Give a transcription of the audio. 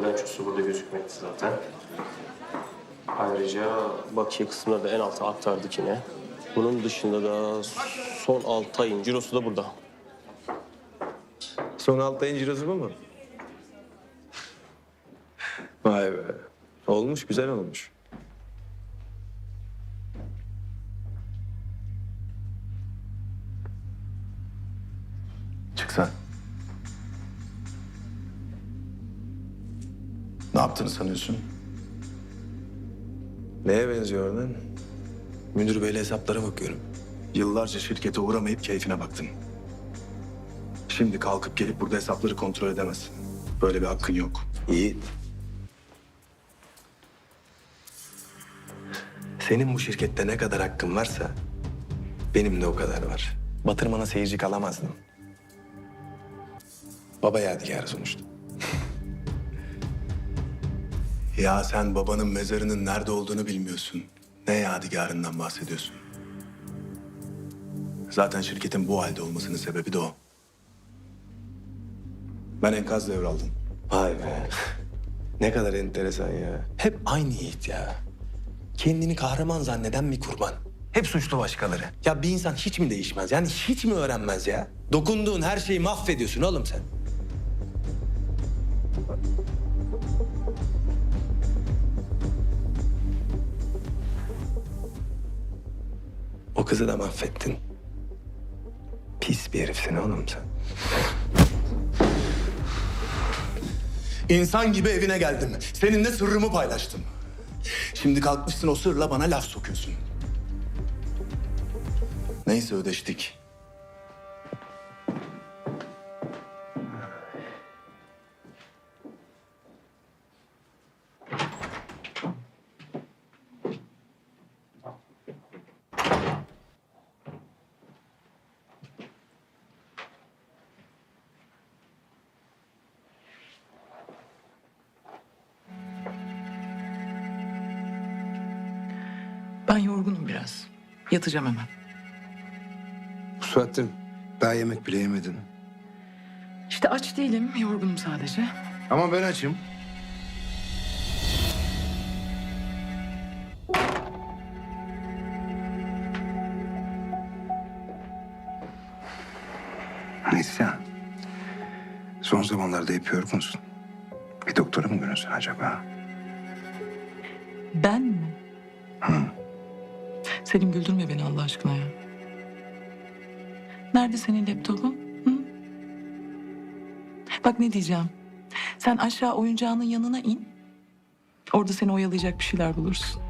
Bilançosu burada gözükmekte zaten. Ayrıca bakiye kısımları da en alta aktardık yine. Bunun dışında da son 6 ayın cirosu da burada. Son altı ayın cirosu bu mu? Vay be. Olmuş, güzel olmuş. Çık Ne yaptığını sanıyorsun? Neye benziyor lan? Müdür beyle hesaplara bakıyorum. Yıllarca şirkete uğramayıp keyfine baktın. Şimdi kalkıp gelip burada hesapları kontrol edemezsin. Böyle bir hakkın yok. Yiğit. Senin bu şirkette ne kadar hakkın varsa benim de o kadar var. Batırmana seyirci kalamazdım. Baba yadigarı sonuçta. Ya sen babanın mezarının nerede olduğunu bilmiyorsun. Ne yadigarından bahsediyorsun? Zaten şirketin bu halde olmasının sebebi de o. Ben enkaz devraldım. Vay be. Ne kadar enteresan ya. Hep aynı Yiğit ya. Kendini kahraman zanneden bir kurban. Hep suçlu başkaları. Ya bir insan hiç mi değişmez? Yani hiç mi öğrenmez ya? Dokunduğun her şeyi mahvediyorsun oğlum sen. O kızı da mahvettin. Pis bir herifsin oğlum sen. İnsan gibi evine geldim. Seninle sırrımı paylaştım. Şimdi kalkmışsın o sırla bana laf sokuyorsun. Neyse ödeştik. Ben yorgunum biraz. Yatacağım hemen. Bu saatte daha yemek bile yemedin. İşte aç değilim, yorgunum sadece. Ama ben açım. Neyse. Son zamanlarda hep yorgunsun. Bir doktora mı görünsün acaba? Ben mi? Selim güldürme beni Allah aşkına ya. Nerede senin laptopun? Hı? Bak ne diyeceğim. Sen aşağı oyuncağının yanına in. Orada seni oyalayacak bir şeyler bulursun.